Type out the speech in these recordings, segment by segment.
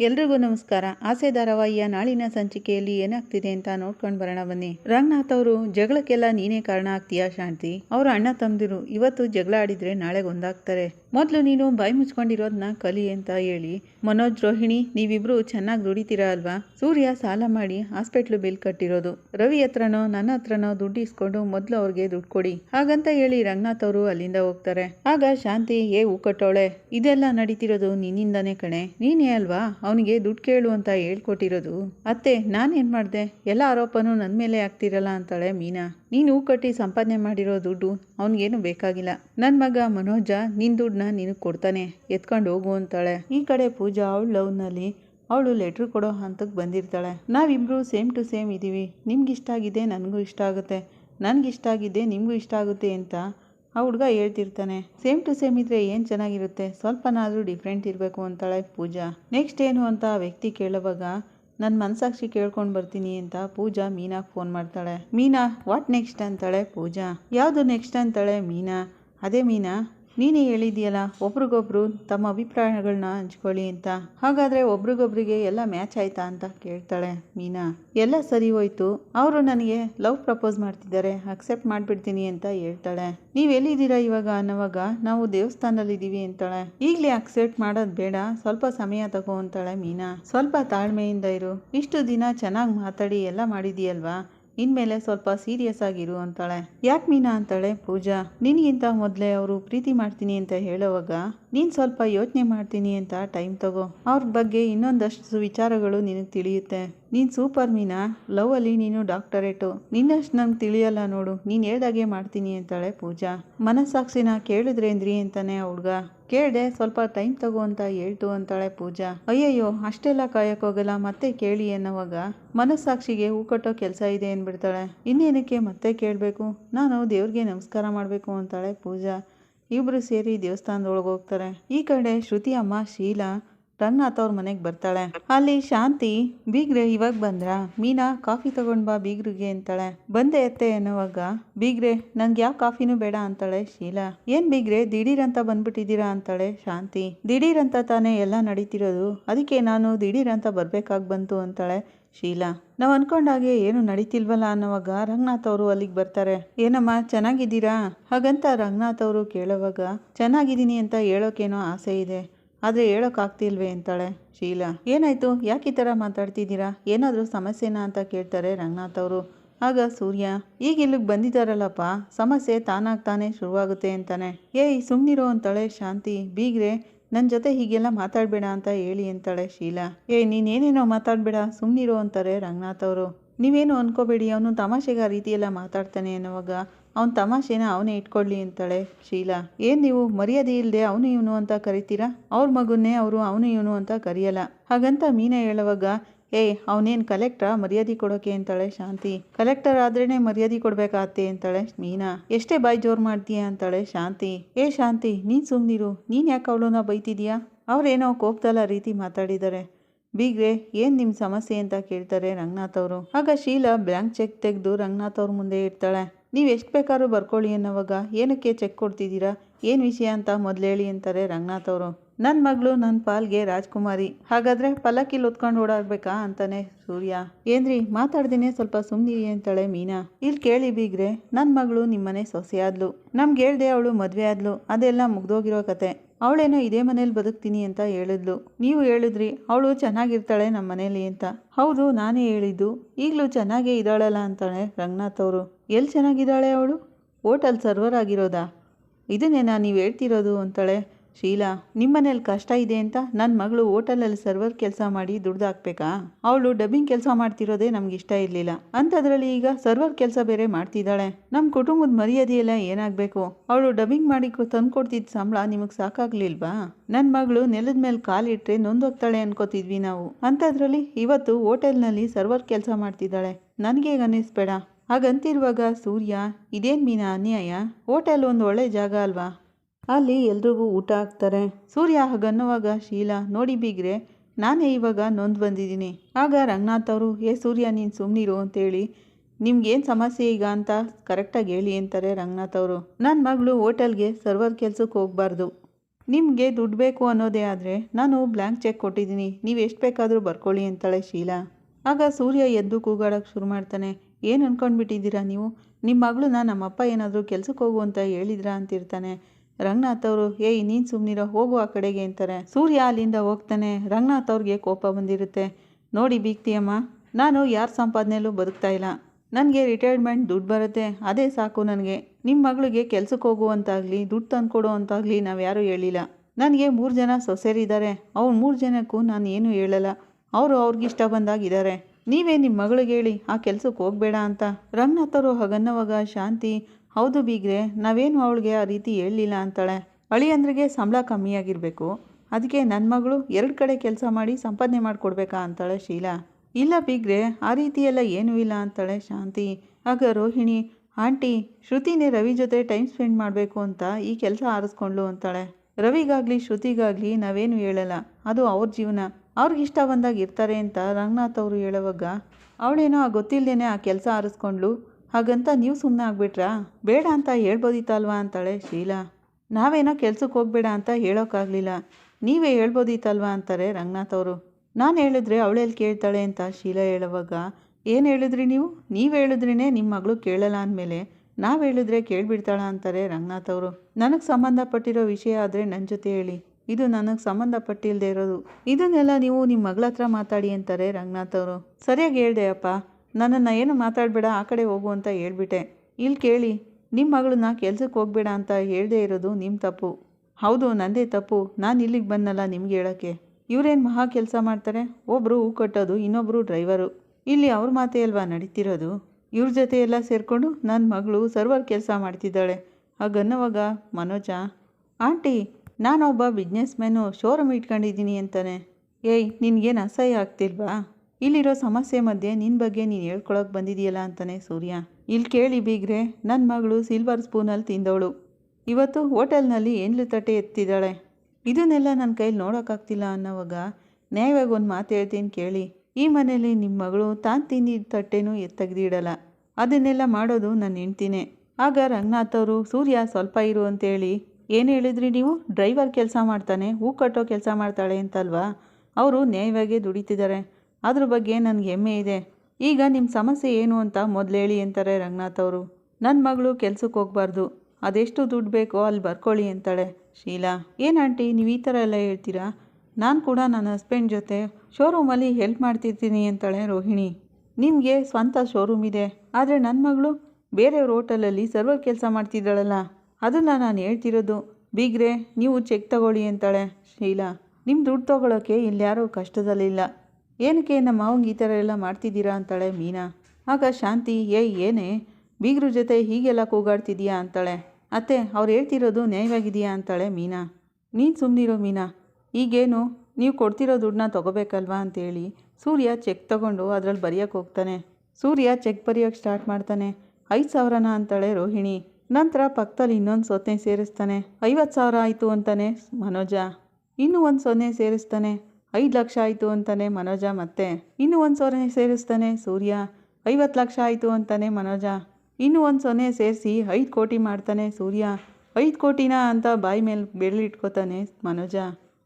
ಎಲ್ರಿಗೂ ನಮಸ್ಕಾರ. ಆಸೆ ಧಾರಾವಾಹಿಯ ನಾಳಿನ ಸಂಚಿಕೆಯಲ್ಲಿ ಏನಾಗ್ತಿದೆ ಅಂತ ನೋಡ್ಕೊಂಡು ಬರೋಣ ಬನ್ನಿ. ರಂಗನಾಥ್ ಅವರು, ಜಗಳಕ್ಕೆಲ್ಲ ನೀನೇ ಕಾರಣ ಆಗ್ತೀಯಾ ಶಾಂತಿ? ಅವ್ರ ಅಣ್ಣ ತಮ್ದಿರು, ಇವತ್ತು ಜಗಳ ಆಡಿದ್ರೆ ನಾಳೆ ಒಂದಾಗ್ತಾರೆ ಮೊದಲು ನೀನು ಬಾಯಿ ಮುಚ್ಕೊಂಡಿರೋದನ್ನ ಕಲಿ ಅಂತ ಹೇಳಿ, ಮನೋಜ್ ರೋಹಿಣಿ, ನೀವಿಬ್ರು ಚೆನ್ನಾಗಿ ದುಡಿತೀರಾ ಅಲ್ವಾ? ಸೂರ್ಯ ಸಾಲ ಮಾಡಿ ಹಾಸ್ಪಿಟ್ಲು ಬಿಲ್ ಕಟ್ಟಿರೋದು. ರವಿ ಹತ್ರನೋ, ನನ್ನ ಹತ್ರನೋ ದುಡ್ಡು ಇಸ್ಕೊಂಡು ಮೊದಲು ಅವ್ರಿಗೆ ದುಡ್ಡು ಕೊಡಿ. ಹಾಗಂತ ಹೇಳಿ ರಂಗನಾಥ್ ಅವರು ಅಲ್ಲಿಂದ ಹೋಗ್ತಾರೆ. ಆಗ ಶಾಂತಿ, ಏ ಹೂ ಕಟ್ಟೋಳೆ ಇದೆಲ್ಲ ನಡೀತಿರೋದು ನಿನ್ನಿಂದಾನೇ ಕಣೆ. ನೀನೇ ಅಲ್ವಾ ಅವನಿಗೆ ದುಡ್ಡು ಕೇಳು ಅಂತ ಹೇಳ್ಕೊಟ್ಟಿರೋದು? ಅತ್ತೆ, ನಾನೇನ್ ಮಾಡ್ದೆ? ಎಲ್ಲ ಆರೋಪನೂ ನನ್ನ ಮೇಲೆ ಆಗ್ತಿರಲ್ಲ, ಅಂತಾಳೆ ಮೀನಾ. ನೀನು ಕಟ್ಟಿ ಸಂಪಾದನೆ ಮಾಡಿರೋ ದುಡ್ಡು ಅವನಿಗೇನು ಬೇಕಾಗಿಲ್ಲ. ನನ್ನ ಮಗ ಮನೋಜ ನಿನ್ ದುಡ್ಡನ್ನ ನಿನಗೆ ಕೊಡ್ತಾನೆ. ಎತ್ಕೊಂಡು ಹೋಗು ಅಂತಾಳೆ. ಈ ಕಡೆ ಪೂಜಾ ಅವಳ ಲವ್ನಲ್ಲಿ ಅವಳು ಲೆಟ್ರ್ ಕೊಡೋ ಹಂತಕ್ಕೆ ಬಂದಿರ್ತಾಳೆ. ನಾವಿಬ್ರು ಸೇಮ್ ಟು ಸೇಮ್ ಇದ್ದೀವಿ ನಿಮ್ಗೆ ಇಷ್ಟ ಆಗಿದೆ, ನನಗೂ ಇಷ್ಟ ಆಗುತ್ತೆ. ನನಗೆ ಇಷ್ಟ ಆಗಿದೆ, ನಿಮಗೂ ಇಷ್ಟ ಆಗುತ್ತೆ ಅಂತ ಆ ಹುಡುಗ ಹೇಳ್ತಿರ್ತಾನೆ. ಸೇಮ್ ಟು ಸೇಮ್ ಇದ್ರೆ ಏನು ಚೆನ್ನಾಗಿರುತ್ತೆ? ಸ್ವಲ್ಪನಾದರೂ ಡಿಫ್ರೆಂಟ್ ಇರಬೇಕು ಅಂತಾಳೆ ಪೂಜಾ. ನೆಕ್ಸ್ಟ್ ಏನು ಅಂತ ವ್ಯಕ್ತಿ ಕೇಳುವಾಗ ನನ್ನ ಮನಸಾಕ್ಷಿ ಕೇಳ್ಕೊಂಡು ಬರ್ತೀನಿ ಅಂತ ಪೂಜಾ ಮೀನಾಗೆ ಫೋನ್ ಮಾಡ್ತಾಳೆ. ಮೀನಾ ವಾಟ್ ನೆಕ್ಸ್ಟ್ ಅಂತಾಳೆ ಪೂಜಾ. ಯಾವುದು ನೆಕ್ಸ್ಟ್ ಅಂತಾಳೆ ಮೀನಾ? ಅದೇ ಮೀನಾ? ನೀನೇ ಹೇಳಿದ್ಯಲ್ಲ ಒಬ್ರಿಗೊಬ್ರು ತಮ್ಮ ಅಭಿಪ್ರಾಯಗಳನ್ನ ಹಂಚ್ಕೊಳ್ಳಿ ಅಂತ. ಹಾಗಾದ್ರೆ ಒಬ್ರಿಗೊಬ್ರಿಗೆ ಎಲ್ಲ ಮ್ಯಾಚ್ ಆಯ್ತಾ ಅಂತ ಕೇಳ್ತಾಳೆ ಮೀನಾ. ಎಲ್ಲ ಸರಿ ಹೋಯ್ತು. ಅವರು ನನಗೆ ಲವ್ ಪ್ರಪೋಸ್ ಮಾಡ್ತಿದ್ದಾರೆ, ಅಕ್ಸೆಪ್ಟ್ ಮಾಡಿಬಿಡ್ತೀನಿ ಅಂತ ಹೇಳ್ತಾಳೆ. ನೀವು ಎಲ್ಲಿದ್ದೀರಾ ಇವಾಗ ಅನ್ನೋವಾಗ ನಾವು ದೇವಸ್ಥಾನದಲ್ಲಿದ್ದೀವಿ ಅಂತಾಳೆ. ಈಗಲೇ ಅಕ್ಸೆಪ್ಟ್ ಮಾಡೋದು ಬೇಡ, ಸ್ವಲ್ಪ ಸಮಯ ತಗೋ ಅಂತಾಳೆ ಮೀನಾ. ಸ್ವಲ್ಪ ತಾಳ್ಮೆಯಿಂದ ಇರು. ಇಷ್ಟು ದಿನ ಚೆನ್ನಾಗಿ ಮಾತಾಡಿ ಎಲ್ಲ ಮಾಡಿದೀಯಲ್ವಾ ಇನ್ಮೇಲೆ ಸ್ವಲ್ಪ ಸೀರಿಯಸ್ ಆಗಿರು ಅಂತಾಳೆ. ಯಾಕೆ ಮೀನಾ ಅಂತಾಳೆ? ಪೂಜಾ, ನಿನ್ಗಿಂತ ಮೊದಲೇ ಅವರು ಪ್ರೀತಿ ಮಾಡ್ತೀನಿ ಅಂತ ಹೇಳೋವಾಗ ನೀನು ಸ್ವಲ್ಪ ಯೋಚನೆ ಮಾಡ್ತೀನಿ ಅಂತ ಟೈಮ್ ತಗೋ. ಅವ್ರ ಬಗ್ಗೆ ಇನ್ನೊಂದಷ್ಟು ವಿಚಾರಗಳು ನಿನಗೆ ತಿಳಿಯುತ್ತೆ. ನೀನು ಸೂಪರ್ ಮೀನಾ ಲವ್ ಅಲ್ಲಿ ನೀನು ಡಾಕ್ಟರೇಟು ನಿನ್ನಷ್ಟು ನಂಗೆ ತಿಳಿಯಲ್ಲ ನೋಡು, ನೀನು ಹೇಳ್ದಾಗೆ ಮಾಡ್ತೀನಿ ಅಂತಾಳೆ ಪೂಜಾ. ಮನಸ್ಸಾಕ್ಷಿನ ಕೇಳಿದ್ರೇಂದ್ರಿ ಅಂತಾನೆ ಹುಡ್ಗ. ಕೇಳ್ದೆ, ಸ್ವಲ್ಪ ಟೈಮ್ ತಗೋ ಅಂತ ಹೇಳ್ತು ಅಂತಾಳೆ ಪೂಜಾ. ಅಯ್ಯಯ್ಯೋ, ಅಷ್ಟೆಲ್ಲ ಕಾಯಕ್ಕೋಗಲ್ಲ ಮತ್ತೆ ಕೇಳಿ ಅನ್ನೋವಾಗ ಮನಸ್ಸಾಕ್ಷಿಗೆ ಹೂ ಕಟ್ಟೋ ಕೆಲಸ ಇದೆ ಅಂದ್ಬಿಡ್ತಾಳೆ. ಇನ್ನೇನಕ್ಕೆ ಮತ್ತೆ ಕೇಳಬೇಕು? ನಾನು ದೇವ್ರಿಗೆ ನಮಸ್ಕಾರ ಮಾಡಬೇಕು ಅಂತಾಳೆ ಪೂಜಾ. ಇಬ್ರು ಸೇರಿ ದೇವಸ್ಥಾನದೊಳಗೆ ಹೋಗ್ತಾರೆ. ಈ ಕಡೆ ಶ್ರುತಿ ಅಮ್ಮ ಶೀಲಾ ರಂಗನಾಥ್ ಅವ್ರ ಮನೆಗೆ ಬರ್ತಾಳೆ. ಅಲ್ಲಿ ಶಾಂತಿ, ಬೀಗ್ರೆ ಇವಾಗ ಬಂದ್ರ? ಮೀನಾ, ಕಾಫಿ ತಗೊಂಡ್ ಬಾ ಬೀಗ್ರಿಗೆ ಅಂತಾಳೆ. ಬಂದೆ ಎತ್ತೆ ಅನ್ನೋವಾಗ, ಬೀಗ್ರೆ, ನಂಗೆ ಯಾವ ಕಾಫಿನೂ ಬೇಡ ಅಂತಾಳೆ ಶೀಲಾ. ಏನ್ ಬೀಗ್ರೆ, ದಿಢೀರ್ ಅಂತ ಬಂದ್ಬಿಟ್ಟಿದ್ದೀರಾ ಅಂತಾಳೆ ಶಾಂತಿ. ದಿಢೀರ್ ಅಂತ ತಾನೇ ಎಲ್ಲ ನಡೀತಿರೋದು. ಅದಕ್ಕೆ ನಾನು ದಿಢೀರ್ ಅಂತ ಬರ್ಬೇಕಾಗಿ ಬಂತು ಅಂತಾಳೆ ಶೀಲಾ. ನಾವು ಅನ್ಕೊಂಡಾಗೆ ಏನು ನಡೀತಿಲ್ವಲ್ಲ ಅನ್ನೋವಾಗ ರಂಗನಾಥ್ ಅವರು ಅಲ್ಲಿಗೆ ಬರ್ತಾರೆ. ಏನಮ್ಮ, ಚೆನ್ನಾಗಿದ್ದೀರಾ? ಹಾಗಂತ ರಂಗನಾಥ್ ಅವರು ಕೇಳೋವಾಗ, ಚೆನ್ನಾಗಿದ್ದೀನಿ ಅಂತ ಹೇಳೋಕೇನೋ ಆಸೆ ಇದೆ. ಆದರೆ ಹೇಳೋಕ್ಕಾಗ್ತಿಲ್ವೇ ಅಂತಾಳೆ ಶೀಲಾ. ಏನಾಯಿತು? ಯಾಕೆ ಈ ಥರ ಮಾತಾಡ್ತಿದ್ದೀರಾ? ಏನಾದರೂ ಸಮಸ್ಯೆನಾ ಅಂತ ಕೇಳ್ತಾರೆ ರಂಗನಾಥ್ ಅವರು. ಆಗ ಸೂರ್ಯ, ಈಗ ಇಲ್ಲಿಗೆ ಬಂದಿದ್ದಾರಲ್ಲಪ್ಪ, ಸಮಸ್ಯೆ ತಾನಾಗ್ತಾನೆ ಶುರುವಾಗುತ್ತೆ ಅಂತಾನೆ. ಏಯ್ ಸುಮ್ಮನಿರೋ ಅಂತಾಳೆ ಶಾಂತಿ. ಬೀಗ್ರೆ ನನ್ನ ಜೊತೆ ಹೀಗೆಲ್ಲ ಮಾತಾಡಬೇಡ ಅಂತ ಹೇಳಿ, ಅಂತಾಳೆ ಶೀಲಾ. ಏ ನೀನೇನೇನೋ ಮಾತಾಡಬೇಡ ಸುಮ್ಮನಿರೋ ಅಂತಾರೆ ರಂಗನಾಥ್ ಅವರು. ನೀವೇನು ಅನ್ಕೋಬೇಡಿ, ಅವನು ತಮಾಷೆಗೆ ಆ ರೀತಿಯೆಲ್ಲ ಮಾತಾಡ್ತಾನೆ ಅನ್ನುವಾಗ ಅವನ ತಮಾಷೆನ ಅವನೇ ಇಟ್ಕೊಳ್ಳಿ ಅಂತಾಳೆ ಶೀಲಾ. ಏನು ನೀವು? ಮರ್ಯಾದೆ ಇಲ್ಲದೆ ಅವನು ಇವನು ಅಂತ ಕರಿತೀರಾ? ಅವ್ರ ಮಗುನ್ನೇ ಅವರು ಅವನು ಇವನು ಅಂತ ಕರೆಯಲ್ಲ. ಹಾಗಂತ ಮೀನಾ ಹೇಳುವಾಗ ಏಯ್ ಅವನೇನು ಕಲೆಕ್ಟ್ರಾ ಮರ್ಯಾದೆ ಕೊಡೋಕೆ ಅಂತಾಳೆ ಶಾಂತಿ. ಕಲೆಕ್ಟರ್ ಆದ್ರೇನೆ ಮರ್ಯಾದೆ ಕೊಡ್ಬೇಕಾತ್ತೆ ಅಂತಾಳೆ ಮೀನಾ. ಎಷ್ಟೇ ಬಾಯಿ ಜೋರು ಮಾಡ್ತೀಯ ಅಂತಾಳೆ ಶಾಂತಿ. ಏ ಶಾಂತಿ, ನೀನು ಸುಮ್ಮನಿರು ನೀನು ಯಾಕೆ ಅವಳನ್ನ ಬೈತಿದೀಯಾ? ಅವ್ರೇನೋ ಕೋಪದಲ್ಲ ರೀತಿ ಮಾತಾಡಿದ್ದಾರೆ ಬೀಗ್ರೆ, ಏನು ನಿಮ್ಮ ಸಮಸ್ಯೆ ಅಂತ ಕೇಳ್ತಾರೆ ರಂಗನಾಥ್ ಅವರು. ಆಗ ಶೀಲಾ ಬ್ಲ್ಯಾಂಕ್ ಚೆಕ್ ತೆಗೆದು ರಂಗನಾಥ್ ಅವ್ರ ಮುಂದೆ ಇಡ್ತಾಳೆ. ನೀವು ಎಷ್ಟು ಬೇಕಾದ್ರೂ ಬರ್ಕೊಳ್ಳಿ ಅನ್ನೋವಾಗ ಏನಕ್ಕೆ ಚೆಕ್ ಕೊಡ್ತಿದ್ದೀರಾ? ಏನು ವಿಷಯ ಅಂತ ಮೊದಲು ಹೇಳಿ ಅಂತಾರೆ ರಂಗನಾಥ್ ಅವರು. ನನ್ನ ಮಗಳು ನನ್ನ ಪಾಲ್ಗೆ ರಾಜ್ಕುಮಾರಿ. ಹಾಗಾದರೆ ಪಲ್ಲಕ್ಕಿಲ್ಲಿ ಹೊತ್ಕೊಂಡು ಓಡಾಡ್ಬೇಕಾ ಅಂತಾನೆ ಸೂರ್ಯ. ಏನ್ರಿ, ಮಾತಾಡ್ದಿನೇ ಸ್ವಲ್ಪ ಸುಮ್ಮನಿರಿ ಅಂತಾಳೆ ಮೀನಾ. ಇಲ್ಲಿ ಕೇಳಿ ಬೀಗ್ರೆ ನನ್ನ ಮಗಳು ನಿಮ್ಮನೆ ಸೊಸೆ ಆದ್ಲು. ನಮ್ಗೆ ಹೇಳ್ದೆ ಅವಳು ಮದುವೆ ಆದ್ಲು. ಅದೆಲ್ಲ ಮುಗ್ದೋಗಿರೋ ಕತೆ. ಅವಳೇನೋ ಇದೇ ಮನೇಲಿ ಬದುಕ್ತೀನಿ ಅಂತ ಹೇಳಿದ್ಲು. ನೀವು ಹೇಳಿದ್ರಿ, ಅವಳು ಚೆನ್ನಾಗಿರ್ತಾಳೆ ನಮ್ಮ ಮನೇಲಿ ಅಂತ. ಹೌದು, ನಾನೇ ಹೇಳಿದ್ದು. ಈಗಲೂ ಚೆನ್ನಾಗೇ ಇದ್ದಾಳಲ್ಲ ಅಂತಾಳೆ ರಂಗನಾಥ್ ಅವರು. ಎಲ್ಲಿ ಚೆನ್ನಾಗಿದ್ದಾಳೆ ಅವಳು? Hotel server ಆಗಿರೋದಾ? ಇದನ್ನೇನಾ ನೀವು ಹೇಳ್ತಿರೋದು ಅಂತಾಳೆ. ಶೀಲಾ, ನಿಮ್ಮನೇಲಿ ಕಷ್ಟ ಇದೆ ಅಂತ ನನ್ನ ಮಗಳು ಹೋಟೆಲಲ್ಲಿ ಸರ್ವರ್ ಕೆಲಸ ಮಾಡಿ ಹಾಕ್ಬೇಕಾ? ಅವಳು ಡಬ್ಬಿಂಗ್ ಕೆಲಸ ಮಾಡ್ತಿರೋದೇ ನಮ್ಗೆ ಇಷ್ಟ ಇರಲಿಲ್ಲ. ಅಂಥದ್ರಲ್ಲಿ ಈಗ ಸರ್ವರ್ ಕೆಲಸ ಬೇರೆ ಮಾಡ್ತಿದ್ದಾಳೆ. ನಮ್ಮ ಕುಟುಂಬದ ಮರ್ಯಾದೆಯೆಲ್ಲ ಏನಾಗಬೇಕು? ಅವಳು ಡಬ್ಬಿಂಗ್ ಮಾಡಿ ತಂದ್ಕೊಡ್ತಿದ್ದ ಸಂಬಳ ನಿಮಗೆ ಸಾಕಾಗ್ಲಿಲ್ವಾ? ನನ್ನ ಮಗಳು ನೆಲದ ಮೇಲೆ ಕಾಲಿಟ್ಟರೆ ನೊಂದೋಗ್ತಾಳೆ ಅನ್ಕೋತಿದ್ವಿ ನಾವು. ಅಂಥದ್ರಲ್ಲಿ ಇವತ್ತು ಹೋಟೆಲ್ನಲ್ಲಿ ಸರ್ವರ್ ಕೆಲಸ ಮಾಡ್ತಿದ್ದಾಳೆ. ನನಗೆ ಅನ್ನಿಸ್ಬೇಡ. ಹಾಗಂತಿರುವಾಗ ಸೂರ್ಯ, ಇದೇನು ಮೀನ, ಅನ್ಯಾಯ? ಹೋಟೆಲ್ ಒಂದು ಒಳ್ಳೆ ಜಾಗ ಅಲ್ವಾ? ಅಲ್ಲಿ ಎಲ್ರಿಗೂ ಊಟ ಹಾಕ್ತಾರೆ. ಸೂರ್ಯ ಹಾಗನ್ನುವಾಗ, ಶೀಲಾ, ನೋಡಿ ಬೀಗ್ರೆ, ನಾನೇ ಇವಾಗ ನೊಂದು ಬಂದಿದ್ದೀನಿ. ಆಗ ರಂಗನಾಥ್ ಅವರು, ಏ ಸೂರ್ಯ, ನೀನು ಸುಮ್ಮನಿರು ಅಂತೇಳಿ, ನಿಮ್ಗೇನು ಸಮಸ್ಯೆ ಈಗ ಅಂತ ಕರೆಕ್ಟಾಗಿ ಹೇಳಿ ಅಂತಾರೆ ರಂಗನಾಥ್ ಅವರು. ನನ್ನ ಮಗಳು ಹೋಟೆಲ್ಗೆ ಸರ್ವರ್ ಕೆಲ್ಸಕ್ಕೆ ಹೋಗಬಾರ್ದು. ನಿಮಗೆ ದುಡ್ಡು ಬೇಕು ಅನ್ನೋದೇ ಆದರೆ ನಾನು ಬ್ಲ್ಯಾಂಕ್ ಚೆಕ್ ಕೊಟ್ಟಿದ್ದೀನಿ. ನೀವು ಎಷ್ಟು ಬೇಕಾದರೂ ಬರ್ಕೊಳ್ಳಿ ಅಂತಾಳೆ ಶೀಲಾ. ಆಗ ಸೂರ್ಯ ಎದ್ದು ಕೂಗಾಡೋಕ್ಕೆ ಶುರು ಮಾಡ್ತಾನೆ. ಏನು ಅನ್ಕೊಂಡ್ಬಿಟ್ಟಿದ್ದೀರಾ ನೀವು? ನಿಮ್ಮ ಮಗಳನ್ನ ನಮ್ಮಪ್ಪ ಏನಾದರೂ ಕೆಲಸಕ್ಕೆ ಹೋಗು ಅಂತ ಹೇಳಿದ್ರಾ ಅಂತಿರ್ತಾನೆ. ರಂಗನಾಥ್ ಅವರು, ಏಯ್, ನೀನು ಸುಮ್ಮನಿರೋ ಹೋಗು ಆ ಕಡೆಗೆ ಅಂತಾರೆ. ಸೂರ್ಯ ಅಲ್ಲಿಂದ ಹೋಗ್ತಾನೆ. ರಂಗನಾಥ್ ಅವ್ರಿಗೆ ಕೋಪ ಬಂದಿರುತ್ತೆ. ನೋಡಿ ಬೀಗ್ತಿಯಮ್ಮ, ನಾನು ಯಾರ ಸಂಪಾದನೆಯಲ್ಲೂ ಬದುಕ್ತಾ ಇಲ್ಲ. ನನಗೆ ರಿಟೈರ್ಮೆಂಟ್ ದುಡ್ಡು ಬರುತ್ತೆ. ಅದೇ ಸಾಕು ನನಗೆ. ನಿಮ್ಮ ಮಗಳಿಗೆ ಕೆಲ್ಸಕ್ಕೆ ಹೋಗುವಂತಾಗಲಿ ದುಡ್ಡು ತಂದುಕೊಡೋ ಅಂತಾಗಲಿ ನಾವು ಯಾರೂ ಹೇಳಿಲ್ಲ. ನನಗೆ ಮೂರು ಜನ ಸೊಸೆರಿದ್ದಾರೆ. ಅವ್ರು ಮೂರು ಜನಕ್ಕೂ ನಾನು ಏನೂ ಹೇಳಲ್ಲ. ಅವರು ಅವ್ರಿಗಿಷ್ಟ ಬಂದಾಗಿದ್ದಾರೆ ನೀವೇ ನಿಮ್ಮ ಮಗಳಿಗೆ ಹೇಳಿ, ಆ ಕೆಲ್ಸಕ್ಕೆ ಹೋಗಬೇಡ ಅಂತ. ರಂಗನಾಥರು ಹಗನ್ನವಾಗ ಶಾಂತಿ, ಹೌದು ಬೀಗ್ರೆ, ನಾವೇನು ಅವಳಿಗೆ ಆ ರೀತಿ ಹೇಳಲಿಲ್ಲ ಅಂತಾಳೆ. ಅಳಿಯಂದ್ರಿಗೆ ಸಂಬಳ ಕಮ್ಮಿಯಾಗಿರಬೇಕು. ಅದಕ್ಕೆ ನನ್ನ ಮಗಳು ಎರಡು ಕಡೆ ಕೆಲಸ ಮಾಡಿ ಸಂಪಾದನೆ ಮಾಡಿಕೊಡ್ಬೇಕಾ ಅಂತಾಳೆ ಶೀಲಾ. ಇಲ್ಲ ಬೀಗ್ರೆ, ಆ ರೀತಿಯೆಲ್ಲ ಏನೂ ಇಲ್ಲ ಅಂತಾಳೆ ಶಾಂತಿ. ಆಗ ರೋಹಿಣಿ, ಆಂಟಿ, ಶ್ರುತಿನೇ ರವಿ ಜೊತೆ ಟೈಮ್ ಸ್ಪೆಂಡ್ ಮಾಡಬೇಕು ಅಂತ ಈ ಕೆಲಸ ಆರಿಸ್ಕೊಂಡ್ಲು ಅಂತಾಳೆ. ರವಿಗಾಗಲಿ, ಶ್ರುತಿಗಾಗಲಿ ನಾವೇನು ಹೇಳಲ್ಲ. ಅದು ಅವ್ರ ಜೀವನ. ಅವ್ರಿಗಿಷ್ಟ ಬಂದಾಗ ಇರ್ತಾರೆ ಅಂತ ರಂಗನಾಥ್ ಅವರು ಹೇಳುವಾಗ, ಅವಳೇನೋ ಗೊತ್ತಿಲ್ಲದೇನೆ ಆ ಕೆಲಸ ಆರಿಸ್ಕೊಂಡ್ಳು ಹಾಗಂತ ನೀವು ಸುಮ್ಮನೆ ಆಗ್ಬಿಟ್ರಾ? ಬೇಡ ಅಂತ ಹೇಳ್ಬೋದಿತ್ತಲ್ವಾ ಅಂತಾಳೆ ಶೀಲಾ. ನಾವೇನೋ ಕೆಲ್ಸಕ್ಕೆ ಹೋಗ್ಬೇಡ ಅಂತ ಹೇಳೋಕ್ಕಾಗಲಿಲ್ಲ ನೀವೇ ಹೇಳ್ಬೋದಿತ್ತಲ್ವಾ ಅಂತಾರೆ ರಂಗನಾಥ್ ಅವರು. ನಾನು ಹೇಳಿದ್ರೆ ಅವಳೆಲ್ಲಿ ಕೇಳ್ತಾಳೆ ಅಂತ ಶೀಲಾ ಹೇಳುವಾಗ, ಏನು ಹೇಳಿದ್ರಿ ನೀವು? ನೀವು ಹೇಳಿದ್ರೇ ನಿಮ್ಮ ಮಗಳು ಕೇಳಲ್ಲ ಅಂದಮೇಲೆ ನಾವು ಹೇಳಿದ್ರೆ ಕೇಳಿಬಿಡ್ತಾಳ ಅಂತಾರೆ ರಂಗನಾಥ್ ಅವರು. ನನಗೆ ಸಂಬಂಧಪಟ್ಟಿರೋ ವಿಷಯ ಆದರೆ ನನ್ನ ಜೊತೆ ಹೇಳಿ. ಇದು ನನಗೆ ಸಂಬಂಧಪಟ್ಟಿಲ್ಲದೆ ಇರೋದು. ಇದನ್ನೆಲ್ಲ ನೀವು ನಿಮ್ಮ ಮಗಳ ಹತ್ರ ಮಾತಾಡಿ ಅಂತಾರೆ ರಂಗನಾಥ್ ಅವರು. ಸರಿಯಾಗಿ ಹೇಳಿದೆ ಅಪ್ಪ, ನನ್ನನ್ನು ಏನು ಮಾತಾಡಬೇಡ, ಆ ಕಡೆ ಹೋಗು ಅಂತ ಹೇಳ್ಬಿಟ್ಟೆ. ಇಲ್ಲಿ ಕೇಳಿ ನಿಮ್ಮ ಮಗಳನ್ನ ಕೆಲಸಕ್ಕೆ ಹೋಗಬೇಡ ಅಂತ ಹೇಳದೇ ಇರೋದು ನಿಮ್ಮ ತಪ್ಪು. ಹೌದು, ನಂದೇ ತಪ್ಪು. ನಾನು ಇಲ್ಲಿಗೆ ಬಂದಲ್ಲ ನಿಮ್ಗೆ ಹೇಳೋಕ್ಕೆ. ಇವರೇನು ಮಹಾ ಕೆಲಸ ಮಾಡ್ತಾರೆ? ಒಬ್ಬರು ಹೂ ಕಟ್ಟೋದು ಇನ್ನೊಬ್ಬರು ಡ್ರೈವರು. ಇಲ್ಲಿ ಅವ್ರ ಮಾತೇ ಅಲ್ವಾ ನಡೀತಿರೋದು? ಇವ್ರ ಜೊತೆ ಎಲ್ಲ ಸೇರಿಕೊಂಡು ನನ್ನ ಮಗಳು ಸರ್ವರ್ ಕೆಲಸ ಮಾಡ್ತಿದ್ದಾಳೆ. ಹಾಗನ್ನವಾಗ ಮನೋಜ, ಆಂಟಿ ನಾನೊಬ್ಬ ಬಿಸ್ನೆಸ್ ಮ್ಯಾನು ಶೋರೂಮ್ ಇಟ್ಕೊಂಡಿದ್ದೀನಿ ಅಂತಾನೆ. ಏಯ್, ನಿನಗೇನು ಅಸಹ್ಯ ಆಗ್ತಿಲ್ವಾ? ಇಲ್ಲಿರೋ ಸಮಸ್ಯೆ ಮಧ್ಯೆ ನಿನ್ನ ಬಗ್ಗೆ ನೀನು ಹೇಳ್ಕೊಳಕ್ಕೆ ಬಂದಿದೆಯಲ್ಲ ಅಂತಾನೆ ಸೂರ್ಯ. ಇಲ್ಲಿ ಕೇಳಿ ಬೀಗ್ರೆ ನನ್ನ ಮಗಳು ಸಿಲ್ವರ್ ಸ್ಪೂನಲ್ಲಿ ತಿಂದವಳು. ಇವತ್ತು ಹೋಟೆಲ್ನಲ್ಲಿ ಏನ್ಲು ತಟ್ಟೆ ಎತ್ತಿದ್ದಾಳೆ? ಇದನ್ನೆಲ್ಲ ನನ್ನ ಕೈಲಿ ನೋಡೋಕ್ಕಾಗ್ತಿಲ್ಲ ಅನ್ನೋವಾಗ ನ್ಯಾಯವಾಗಿ ಒಂದು ಮಾತು ಹೇಳ್ತೀನಿ ಕೇಳಿ. ಈ ಮನೇಲಿ ನಿಮ್ಮ ಮಗಳು ತಾನು ತಿಂದಿದ್ದ ತಟ್ಟೆನೂ ಎತ್ತಗ್ದಿಡಲ್ಲ. ಅದನ್ನೆಲ್ಲ ಮಾಡೋದು ನನ್ನ ಹೆಂಡ್ತಿನೇ. ಆಗ ರಂಗನಾಥ್ ಅವರು, ಸೂರ್ಯ ಸ್ವಲ್ಪ ಇರು ಅಂತೇಳಿ ಏನು ಹೇಳಿದ್ರಿ ನೀವು? ಡ್ರೈವರ್ ಕೆಲಸ ಮಾಡ್ತಾನೆ, ಹೂ ಕಟ್ಟೋ ಕೆಲಸ ಮಾಡ್ತಾಳೆ ಅಂತಲ್ವಾ? ಅವರು ನ್ಯಾಯವಾಗಿ ದುಡಿತಿದ್ದಾರೆ. ಅದ್ರ ಬಗ್ಗೆ ನನಗೆ ಹೆಮ್ಮೆ ಇದೆ. ಈಗ ನಿಮ್ಮ ಸಮಸ್ಯೆ ಏನು ಅಂತ ಮೊದಲು ಹೇಳಿ ಅಂತಾರೆ ರಂಗನಾಥ್ ಅವರು. ನನ್ನ ಮಗಳು ಕೆಲ್ಸಕ್ಕೆ ಹೋಗಬಾರ್ದು. ಅದೆಷ್ಟು ದುಡ್ಡು ಬೇಕೋ ಅಲ್ಲಿ ಬರ್ಕೊಳ್ಳಿ ಅಂತಾಳೆ ಶೀಲಾ. ಏನು ಆಂಟಿ, ನೀವು ಈ ಥರ ಎಲ್ಲ ಹೇಳ್ತೀರಾ? ನಾನು ಕೂಡ ನನ್ನ ಹಸ್ಬೆಂಡ್ ಜೊತೆ ಶೋರೂಮಲ್ಲಿ ಹೆಲ್ಪ್ ಮಾಡ್ತಿರ್ತೀನಿ ಅಂತಾಳೆ ರೋಹಿಣಿ. ನಿಮಗೆ ಸ್ವಂತ ಶೋರೂಮ್ ಇದೆ. ಆದರೆ ನನ್ನ ಮಗಳು ಬೇರೆಯವ್ರ ಹೋಟೆಲಲ್ಲಿ ಸರ್ವರ್ ಕೆಲಸ ಮಾಡ್ತಿದ್ದಾಳಲ್ಲ. ಅದನ್ನು ನಾನು ಹೇಳ್ತಿರೋದು, ಬೀಗ್ರೆ, ನೀವು ಚೆಕ್ ತಗೊಳ್ಳಿ ಅಂತಾಳೆ ಶೀಲಾ. ನಿಮ್ಮ ದುಡ್ಡು ತೊಗೊಳೋಕ್ಕೆ ಇಲ್ಯಾರೂ ಕಷ್ಟದಲ್ಲಿಲ್ಲ. ಏನಕ್ಕೆ ನಮ್ಮ ಮಾವಂಗೆ ಈ ಥರ ಎಲ್ಲ ಮಾಡ್ತಿದ್ದೀರಾ ಅಂತಾಳೆ ಮೀನಾ. ಆಗ ಶಾಂತಿ, ಏಯ್, ಏನೇ? ಬೀಗ್ರ ಜೊತೆ ಹೀಗೆಲ್ಲ ಕೂಗಾಡ್ತಿದ್ದೀಯಾ ಅಂತಾಳೆ. ಅತ್ತೆ, ಅವ್ರು ಹೇಳ್ತಿರೋದು ನ್ಯಾಯವಾಗಿದೆಯಾ ಅಂತಾಳೆ ಮೀನಾ. ನೀನು ಸುಮ್ಮನಿರೋ ಮೀನಾ. ಈಗೇನು? ನೀವು ಕೊಡ್ತಿರೋ ದುಡ್ಡನ್ನ ತೊಗೋಬೇಕಲ್ವಾ ಅಂತೇಳಿ ಸೂರ್ಯ ಚೆಕ್ ತಗೊಂಡು ಅದರಲ್ಲಿ ಬರೆಯೋಕ್ಕೆ ಹೋಗ್ತಾನೆ. ಸೂರ್ಯ ಚೆಕ್ ಬರೆಯೋಕ್ಕೆ ಸ್ಟಾರ್ಟ್ ಮಾಡ್ತಾನೆ. ಐದು ಸಾವಿರನ ಅಂತಾಳೆ ರೋಹಿಣಿ. ನಂತರ ಪಕ್ಕದಲ್ಲಿ ಇನ್ನೊಂದು ಸೊನ್ನೆ ಸೇರಿಸ್ತಾನೆ. ಐವತ್ತು ಸಾವಿರ ಆಯಿತು ಅಂತಾನೆ ಮನೋಜ. ಇನ್ನೂ ಒಂದು ಸೊನ್ನೆ ಸೇರಿಸ್ತಾನೆ. ಐದು ಲಕ್ಷ ಆಯಿತು ಅಂತಾನೆ ಮನೋಜ ಮತ್ತೆ. ಇನ್ನೂ ಒಂದು ಸೊನ್ನೆ ಸೇರಿಸ್ತಾನೆ ಸೂರ್ಯ. ಐವತ್ತು ಲಕ್ಷ ಆಯಿತು ಅಂತಾನೆ ಮನೋಜ. ಇನ್ನೂ ಒಂದು ಸೊನ್ನೆ ಸೇರಿಸಿ ಐದು ಕೋಟಿ ಮಾಡ್ತಾನೆ ಸೂರ್ಯ. ಐದು ಕೋಟಿನ ಅಂತ ಬಾಯಿ ಮೇಲೆ ಬೆರಳಿಟ್ಕೋತಾನೆ ಮನೋಜ.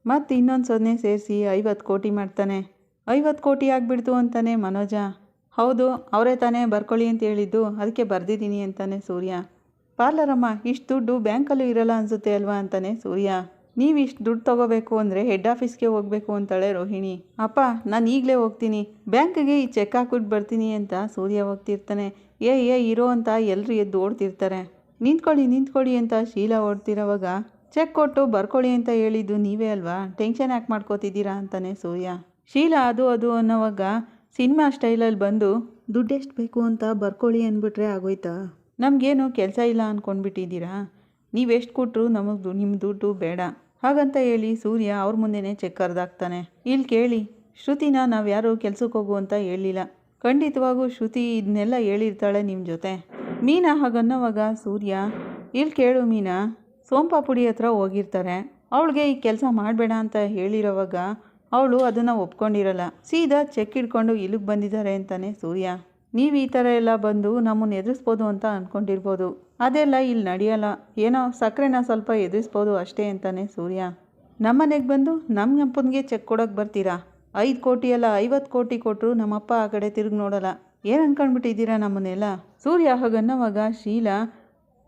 ಮತ್ತು ಇನ್ನೊಂದು ಸೊನ್ನೆ ಸೇರಿಸಿ ಐವತ್ತು ಕೋಟಿ ಮಾಡ್ತಾನೆ. ಐವತ್ತು ಕೋಟಿ ಆಗಿಬಿಡ್ತು ಅಂತಾನೆ ಮನೋಜ. ಹೌದು, ಅವರೇ ತಾನೇ ಬರ್ಕೊಳ್ಳಿ ಅಂತ ಹೇಳಿದ್ದು, ಅದಕ್ಕೆ ಬರೆದಿದ್ದೀನಿ ಅಂತಾನೆ ಸೂರ್ಯ. ಪಾರ್ಲರಮ್ಮ, ಇಷ್ಟು ದುಡ್ಡು ಬ್ಯಾಂಕಲ್ಲೂ ಇರಲ್ಲ ಅನಿಸುತ್ತೆ ಅಲ್ವಾ ಅಂತಾನೆ ಸೂರ್ಯ. ನೀವು ಇಷ್ಟು ದುಡ್ಡು ತೊಗೋಬೇಕು ಅಂದರೆ ಹೆಡ್ ಆಫೀಸ್ಗೆ ಹೋಗಬೇಕು ಅಂತಾಳೆ ರೋಹಿಣಿ. ಅಪ್ಪ, ನಾನು ಈಗಲೇ ಹೋಗ್ತೀನಿ. ಬ್ಯಾಂಕ್ಗೆ ಈ ಚೆಕ್ ಹಾಕ್ಬಿಟ್ಟು ಬರ್ತೀನಿ ಅಂತ ಸೂರ್ಯ ಹೋಗ್ತಿರ್ತಾನೆ. ಏ ಏ, ಇರೋ ಅಂತ ಎಲ್ಲರೂ ಎದ್ದು ಓಡ್ತಿರ್ತಾರೆ. ನಿಂತ್ಕೊಳ್ಳಿ ನಿಂತ್ಕೊಳ್ಳಿ ಅಂತ ಶೀಲಾ ಓಡ್ತಿರೋವಾಗ, ಚೆಕ್ ಕೊಟ್ಟು ಬರ್ಕೊಳ್ಳಿ ಅಂತ ಹೇಳಿದ್ದು ನೀವೇ ಅಲ್ವಾ? ಟೆನ್ಷನ್ ಯಾಕೆ ಮಾಡ್ಕೋತಿದ್ದೀರಾ? ಅಂತಾನೆ ಸೂರ್ಯ. ಶೀಲಾ ಅದು ಅದು ಅನ್ನೋವಾಗ, ಸಿನಿಮಾ ಸ್ಟೈಲಲ್ಲಿ ಬಂದು, ದುಡ್ಡೆಷ್ಟು ಬೇಕು ಅಂತ ಬರ್ಕೊಳ್ಳಿ ಅಂದ್ಬಿಟ್ರೆ ಆಗೋಯ್ತಾ? ನಮಗೇನು ಕೆಲಸ ಇಲ್ಲ ಅಂದ್ಕೊಂಡ್ಬಿಟ್ಟಿದ್ದೀರಾ ನೀವೆಷ್ಟು ಕೊಟ್ಟರು ನಮಗೆ ನಿಮ್ಮ ದುಡ್ಡು ಬೇಡ. ಹಾಗಂತ ಹೇಳಿ ಸೂರ್ಯ ಅವ್ರ ಮುಂದೆನೇ ಚೆಕ್ ಕರೆದಾಗ್ತಾನೆ ಇಲ್ಲಿ ಕೇಳಿ, ಶ್ರುತಿನ ನಾವು ಯಾರು ಕೆಲ್ಸಕ್ಕೆ ಹೋಗು ಅಂತ ಹೇಳಿಲ್ಲ ಖಂಡಿತವಾಗೂ ಶ್ರುತಿ ಇದನ್ನೆಲ್ಲ ಹೇಳಿರ್ತಾಳೆ ನಿಮ್ಮ ಜೊತೆ. ಮೀನಾ ಹಾಗನ್ನೋವಾಗ, ಸೂರ್ಯ ಇಲ್ಲಿ ಕೇಳು ಮೀನಾ, ಸೋಂಪಾಪುಡಿ ಹತ್ರ ಹೋಗಿರ್ತಾರೆ. ಅವಳಿಗೆ ಈ ಕೆಲಸ ಮಾಡಬೇಡ ಅಂತ ಹೇಳಿರೋವಾಗ, ಅವಳು ಅದನ್ನು ಒಪ್ಕೊಂಡಿರಲ್ಲ. ಸೀದಾ ಚೆಕ್ ಇಟ್ಕೊಂಡು ಇಲ್ಲಿಗೆ ಬಂದಿದ್ದಾರೆ ಅಂತಾನೆ ಸೂರ್ಯ. ನೀವು ಈ ಥರ ಎಲ್ಲ ಬಂದು ನಮ್ಮನ್ನು ಎದುರಿಸ್ಬೋದು ಅಂತ ಅಂದ್ಕೊಂಡಿರ್ಬೋದು ಅದೆಲ್ಲ ಇಲ್ಲಿ ನಡೆಯಲ್ಲ. ಏನೋ ಸಕ್ಕರೆನ ಸ್ವಲ್ಪ ಎದುರಿಸ್ಬೋದು ಅಷ್ಟೇ ಅಂತಾನೆ ಸೂರ್ಯ. ನಮ್ಮನೆಗೆ ಬಂದು ನಮ್ಮ ಅಪ್ಪನಿಗೆ ಚೆಕ್ ಕೊಡೋಕೆ ಬರ್ತೀರಾ? ಐದು ಕೋಟಿ ಅಲ್ಲ, ಐವತ್ತು ಕೋಟಿ ಕೊಟ್ಟರು ನಮ್ಮಪ್ಪ ಆ ಕಡೆ ತಿರುಗಿ ನೋಡಲ್ಲ. ಏನು ಅಂದ್ಕೊಂಡ್ಬಿಟ್ಟಿದ್ದೀರಾ ನಮ್ಮನ್ನೆಲ್ಲ? ಸೂರ್ಯ ಹಾಗನ್ನವಾಗ ಶೀಲಾ.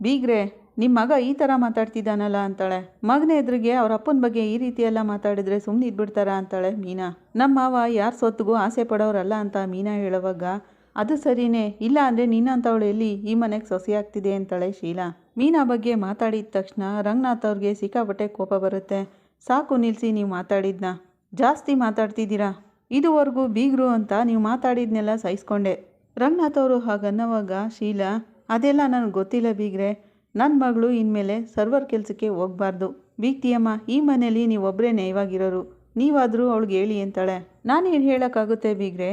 ಬೀಗ್ರೆ ನಿಮ್ಮ ಮಗ ಈ ಥರ ಮಾತಾಡ್ತಿದ್ದಾನಲ್ಲ ಅಂತಾಳೆ. ಮಗನ ಎದುರಿಗೆ ಅವ್ರ ಅಪ್ಪನ ಬಗ್ಗೆ ಈ ರೀತಿ ಎಲ್ಲ ಮಾತಾಡಿದ್ರೆ ಸುಮ್ಮನೆ ಇದ್ಬಿಡ್ತಾರಾ ಅಂತಾಳೆ ಮೀನಾ. ನಮ್ಮ ಮಾವ ಯಾರ ಸೊತ್ತಿಗೂ ಆಸೆ ಪಡೋರಲ್ಲ ಅಂತ ಮೀನಾ ಹೇಳುವಾಗ ಅದು ಸರಿನೇ. ಇಲ್ಲ ಅಂದರೆ ನೀನಂಥವಳು ಎಲ್ಲಿ ಈ ಮನೆಗೆ ಸೊಸೆ ಆಗ್ತಿದೆ ಅಂತಾಳೆ ಶೀಲಾ. ಮೀನಾ ಬಗ್ಗೆ ಮಾತಾಡಿದ ತಕ್ಷಣ ರಂಗನಾಥ್ ಅವ್ರಿಗೆ ಸಿಕ್ಕಾಪಟ್ಟೆ ಕೋಪ ಬರುತ್ತೆ. ಸಾಕು ನಿಲ್ಲಿಸಿ ನೀವು ಮಾತಾಡಿದ್ನ. ಜಾಸ್ತಿ ಮಾತಾಡ್ತಿದ್ದೀರಾ? ಇದುವರೆಗೂ ಬೀಗ್ರು ಅಂತ ನೀವು ಮಾತಾಡಿದ್ನೆಲ್ಲ ಸಹಿಸ್ಕೊಂಡೆ. ರಂಗನಾಥ್ ಅವರು ಹಾಗನ್ನವಾಗ ಶೀಲಾ, ಅದೆಲ್ಲ ನನಗೆ ಗೊತ್ತಿಲ್ಲ ಬೀಗ್ರೆ. ನನ್ನ ಮಗಳು ಇನ್ಮೇಲೆ ಸರ್ವರ್ ಕೆಲಸಕ್ಕೆ ಹೋಗ್ಬಾರ್ದು. ಬೀಗ್ತಿಯಮ್ಮ, ಈ ಮನೇಲಿ ನೀವೊಬ್ಬರೇ ನೈವಾಗಿರೋರು ನೀವಾದರೂ ಅವಳಿಗೆ ಹೇಳಿ ಅಂತಾಳೆ. ನಾನೇನು ಹೇಳೋಕ್ಕಾಗುತ್ತೆ ಬೀಗ್ರೆ?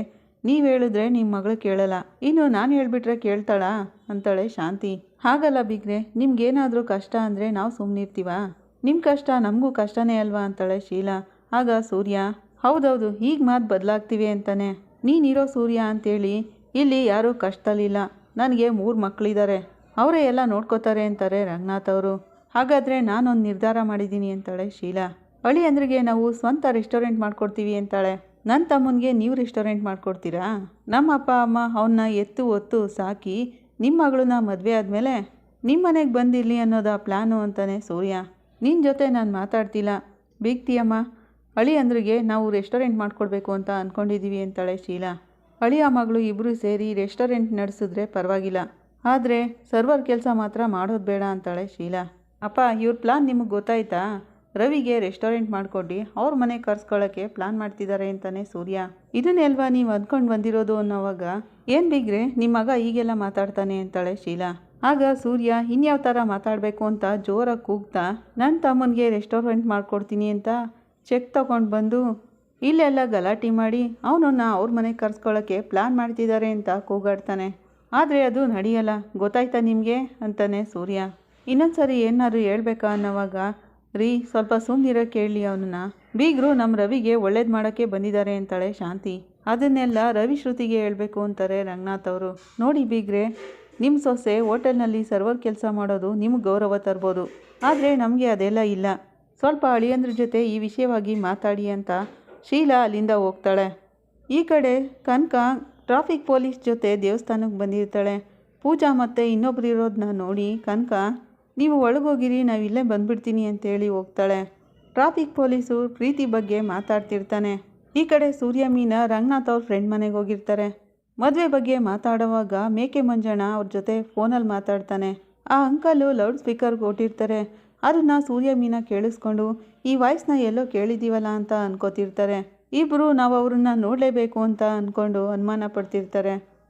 ನೀವು ಹೇಳಿದ್ರೆ ನಿಮ್ಮ ಮಗಳು ಕೇಳಲ್ಲ. ಇನ್ನು ನಾನು ಹೇಳ್ಬಿಟ್ರೆ ಕೇಳ್ತಾಳಾ? ಅಂತಾಳೆ ಶಾಂತಿ. ಹಾಗಲ್ಲ ಬಿಗ್ರೆ, ನಿಮ್ಗೇನಾದರೂ ಕಷ್ಟ ಅಂದರೆ ನಾವು ಸುಮ್ಮನಿರ್ತೀವಾ ನಿಮ್ಮ ಕಷ್ಟ ನಮಗೂ ಕಷ್ಟನೇ ಅಲ್ವಾ? ಅಂತಾಳೆ ಶೀಲಾ. ಆಗ ಸೂರ್ಯ, ಹೌದೌದು ಈಗ ಮಾತು ಬದಲಾಗ್ತೀವಿ ಅಂತಾನೆ. ನೀನಿರೋ ಸೂರ್ಯ ಅಂತೇಳಿ ಇಲ್ಲಿ ಯಾರೂ ಕಷ್ಟದಲ್ಲಿಲ್ಲ. ನನಗೆ ಮೂರು ಮಕ್ಕಳಿದ್ದಾರೆ ಅವರೇ ಎಲ್ಲ ನೋಡ್ಕೋತಾರೆ ಅಂತಾರೆ ರಂಗನಾಥ್ ಅವರು. ಹಾಗಾದರೆ ನಾನೊಂದು ನಿರ್ಧಾರ ಮಾಡಿದ್ದೀನಿ ಅಂತಾಳೆ ಶೀಲಾ. ಅಳಿಯಂದ್ರಿಗೆ ನಾವು ಸ್ವಂತ ರೆಸ್ಟೋರೆಂಟ್ ಮಾಡ್ಕೊಡ್ತೀವಿ ಅಂತಾಳೆ. ನನ್ನ ತಮ್ಮನಿಗೆ ನೀವು ರೆಸ್ಟೋರೆಂಟ್ ಮಾಡಿಕೊಡ್ತೀರಾ? ನಮ್ಮ ಅಪ್ಪ, ಅಮ್ಮ ಅವನ್ನ ಎತ್ತು ಒತ್ತು ಸಾಕಿ ನಿಮ್ಮ ಮಗಳನ್ನ ಮದುವೆ ಆದಮೇಲೆ ನಿಮ್ಮ ಮನೆಗೆ ಬಂದಿರಲಿ ಅನ್ನೋದ ಪ್ಲ್ಯಾನು ಅಂತಾನೆ ಸೂರ್ಯ. ನಿನ್ನ ಜೊತೆ ನಾನು ಮಾತಾಡ್ತಿಲ್ಲ. ಅಳಿ ಅಂದ್ರಿಗೆ ನಾವು ರೆಸ್ಟೋರೆಂಟ್ ಮಾಡಿಕೊಡ್ಬೇಕು ಅಂತ ಅಂದ್ಕೊಂಡಿದ್ದೀವಿ ಅಂತಾಳೆ ಶೀಲಾ. ಅಳಿಯ ಮಗಳು ಇಬ್ಬರು ಸೇರಿ ರೆಸ್ಟೋರೆಂಟ್ ನಡೆಸಿದ್ರೆ ಪರವಾಗಿಲ್ಲ. ಆದರೆ ಸರ್ವರ್ ಕೆಲಸ ಮಾತ್ರ ಮಾಡೋದು ಬೇಡ ಅಂತಾಳೆ ಶೀಲಾ. ಅಪ್ಪ, ಇವ್ರ ಪ್ಲಾನ್ ನಿಮಗೆ ಗೊತ್ತಾಯ್ತಾ? ರವಿಗೆ ರೆಸ್ಟೋರೆಂಟ್ ಮಾಡಿಕೊಡಿ ಅವ್ರ ಮನೆ ಕರ್ಸ್ಕೊಳ್ಳೋಕ್ಕೆ ಪ್ಲಾನ್ ಮಾಡ್ತಿದ್ದಾರೆ ಅಂತಾನೆ ಸೂರ್ಯ. ಇದನ್ನೆಲ್ವಾ ನೀವು ಅಂದ್ಕೊಂಡು ಬಂದಿರೋದು ಅನ್ನೋವಾಗ? ಏನು ಬಿಗ್ರೆ? ನಿಮ್ಮ ಮಗ ಈಗೆಲ್ಲ ಮಾತಾಡ್ತಾನೆ ಅಂತಾಳೆ ಶೀಲಾ. ಆಗ ಸೂರ್ಯ, ಇನ್ಯಾವ ಥರ ಮಾತಾಡಬೇಕು ಅಂತ ಜೋರಾಗಿ ಕೂಗ್ತಾ ನನ್ನ ತಮ್ಮನಿಗೆ ರೆಸ್ಟೋರೆಂಟ್ ಮಾಡ್ಕೊಡ್ತೀನಿ ಅಂತ ಚೆಕ್ ತಗೊಂಡು ಬಂದು ಇಲ್ಲೆಲ್ಲ ಗಲಾಟೆ ಮಾಡಿ ಅವನನ್ನ ಅವ್ರ ಮನೆಗೆ ಕರ್ಸ್ಕೊಳ್ಳೋಕ್ಕೆ ಪ್ಲಾನ್ ಮಾಡ್ತಿದ್ದಾರೆ ಅಂತ ಕೂಗಾಡ್ತಾನೆ. ಆದರೆ ಅದು ನಡೆಯಲ್ಲ, ಗೊತ್ತಾಯ್ತಾ ನಿಮಗೆ? ಅಂತಾನೆ ಸೂರ್ಯ. ಇನ್ನೊಂದ್ಸರಿ ಏನಾದ್ರು ಹೇಳ್ಬೇಕಾ ಅನ್ನೋವಾಗ ರೀ, ಸ್ವಲ್ಪ ಸುಮ್ಮನಿರೋ ಕೇಳಿ ಅವನನ್ನ. ಬೀಗರು ನಮ್ಮ ರವಿಗೆ ಒಳ್ಳೇದು ಮಾಡೋಕ್ಕೆ ಬಂದಿದ್ದಾರೆ ಅಂತಾಳೆ ಶಾಂತಿ. ಅದನ್ನೆಲ್ಲ ರವಿ ಶ್ರುತಿಗೆ ಹೇಳಬೇಕು ಅಂತಾರೆ ರಂಗನಾಥ್ ಅವರು. ನೋಡಿ ಬೀಗ್ರೆ ನಿಮ್ಮ ಸೊಸೆ ಹೋಟೆಲ್ನಲ್ಲಿ ಸರ್ವರ್ ಕೆಲಸ ಮಾಡೋದು ನಿಮ್ಗೆ ಗೌರವ ತರ್ಬೋದು. ಆದರೆ ನಮಗೆ ಅದೆಲ್ಲ ಇಲ್ಲ. ಸ್ವಲ್ಪ ಅಳಿಯಂದ್ರ ಜೊತೆ ಈ ವಿಷಯವಾಗಿ ಮಾತಾಡಿ ಅಂತ ಶೀಲಾ ಅಲ್ಲಿಂದ ಹೋಗ್ತಾಳೆ. ಈ ಕಡೆ ಕನಕ ಟ್ರಾಫಿಕ್ ಪೊಲೀಸ್ ಜೊತೆ ದೇವಸ್ಥಾನಕ್ಕೆ ಬಂದಿರ್ತಾಳೆ. ಪೂಜಾ ಮತ್ತು ಇನ್ನೊಬ್ರು ಇರೋದನ್ನ ನೋಡಿ ಕನಕ ನೀವು ಒಳಗೋಗಿರಿ, ನಾವು ಇಲ್ಲೇ ಬಂದ್ಬಿಡ್ತೀನಿ ಅಂತೇಳಿ ಹೋಗ್ತಾಳೆ. ಟ್ರಾಫಿಕ್ ಪೊಲೀಸು ಪ್ರೀತಿ ಬಗ್ಗೆ ಮಾತಾಡ್ತಿರ್ತಾನೆ. ಈ ಕಡೆ ಸೂರ್ಯ ಮೀನಾ ರಂಗನಾಥ್ ಅವ್ರ ಫ್ರೆಂಡ್ ಮನೆಗೆ ಹೋಗಿರ್ತಾರೆ. ಮದುವೆ ಬಗ್ಗೆ ಮಾತಾಡುವಾಗ ಮೇಕೆ ಮಂಜಣ್ಣ ಅವ್ರ ಜೊತೆ ಫೋನಲ್ಲಿ ಮಾತಾಡ್ತಾನೆ. ಆ ಅಂಕಲು ಲೌಡ್ ಸ್ಪೀಕರ್ಗೆ ಕೊಟ್ಟಿರ್ತಾರೆ ಅದನ್ನ ಸೂರ್ಯ ಮೀನಾ ಕೇಳಿಸ್ಕೊಂಡು, ಈ ವಾಯ್ಸ್ನ ಎಲ್ಲೋ ಕೇಳಿದ್ದೀವಲ್ಲ ಅಂತ ಅನ್ಕೋತಿರ್ತಾರೆ. ಇಬ್ಬರು ನಾವು ಅವ್ರನ್ನ ನೋಡಲೇಬೇಕು ಅಂತ ಅಂದ್ಕೊಂಡು ಅನುಮಾನ ಪಡ್ತಿರ್ತಾರೆ.